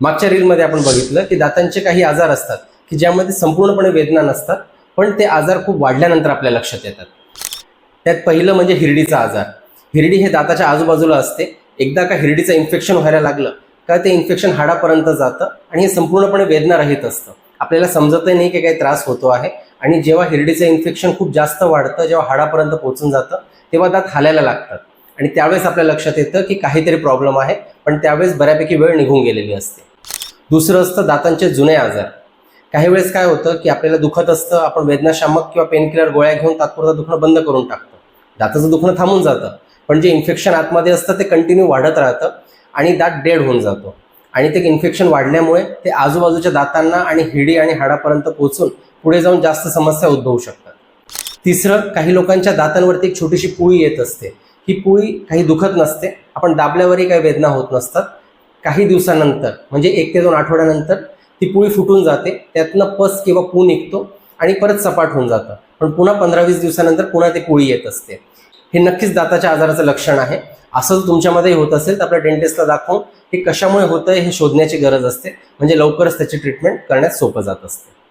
मागच्या रीलमध्ये आपण बघितलं की दातांचे काही आजार असतात की ज्यामध्ये संपूर्णपणे वेदना नसतात पण ते आजार खूप वाढल्यानंतर आपल्या लक्षात येतात. त्यात पहिलं म्हणजे हिरडीचा आजार. हिरडी हे दाताच्या आजूबाजूला असते. एकदा का हिरडीचं इन्फेक्शन व्हायला लागलं का ते इन्फेक्शन हाडापर्यंत जातं आणि हे संपूर्णपणे वेदना रहित असतं. आपल्याला समजतही नाही की काही त्रास होतो आहे. आणि जेव्हा हिरडीचं इन्फेक्शन खूप जास्त वाढतं जेव्हा हाडापर्यंत पोहोचून जातं तेव्हा दात हालायला लागतात. आणि त्यावेळेस आपल्या लक्षात येतं की काहीतरी प्रॉब्लेम आहे पण त्यावेळेस बऱ्यापैकी वेळ निघून गेलेली असते. दुसरं असतं दातांचे जुने आजार. काही वेळेस काय होतं की आपल्याला दुखत असतं आपण वेदनाशामक किंवा पेनकिलर गोळ्या घेऊन तात्पुरतं दुखणं बंद करून टाकतो. दाताचं दुखणं थांबून जातं पण जे इन्फेक्शन आतमध्ये असतं ते कंटिन्यू वाढत राहतं आणि दात डेड होऊन जातो. आणि ते इन्फेक्शन वाढल्यामुळे ते आजूबाजूच्या दातांना आणि हिडी आणि हाडापर्यंत पोहोचून पुढे जाऊन जास्त समस्या उद्भवू शकतात. तिसरं काही लोकांच्या दातांवरती एक छोटीशी पुळी येत असते. ही पुळी काही दुखत नसते. आपण दाबल्यावरही काही वेदना होत नसतात. काही दिवसानंतर म्हणजे एक ते दोन आठवड्यानंतर ती पुळी फुटून जाते. त्यातनं पस किंवा पू निघतो आणि परत सपाट होऊन जातं. पण पुन्हा पंधरा वीस दिवसानंतर पुन्हा ते पुळी येत असते. हे नक्कीच दाताच्या आजाराचं लक्षण आहे. असं जर तुमच्यामध्ये होत असेल तर आपल्या डेंटिस्टला दाखवून हे कशामुळे होतं हे शोधण्याची गरज असते. म्हणजे लवकरच त्याची ट्रीटमेंट करण्यास सोपं जात असते.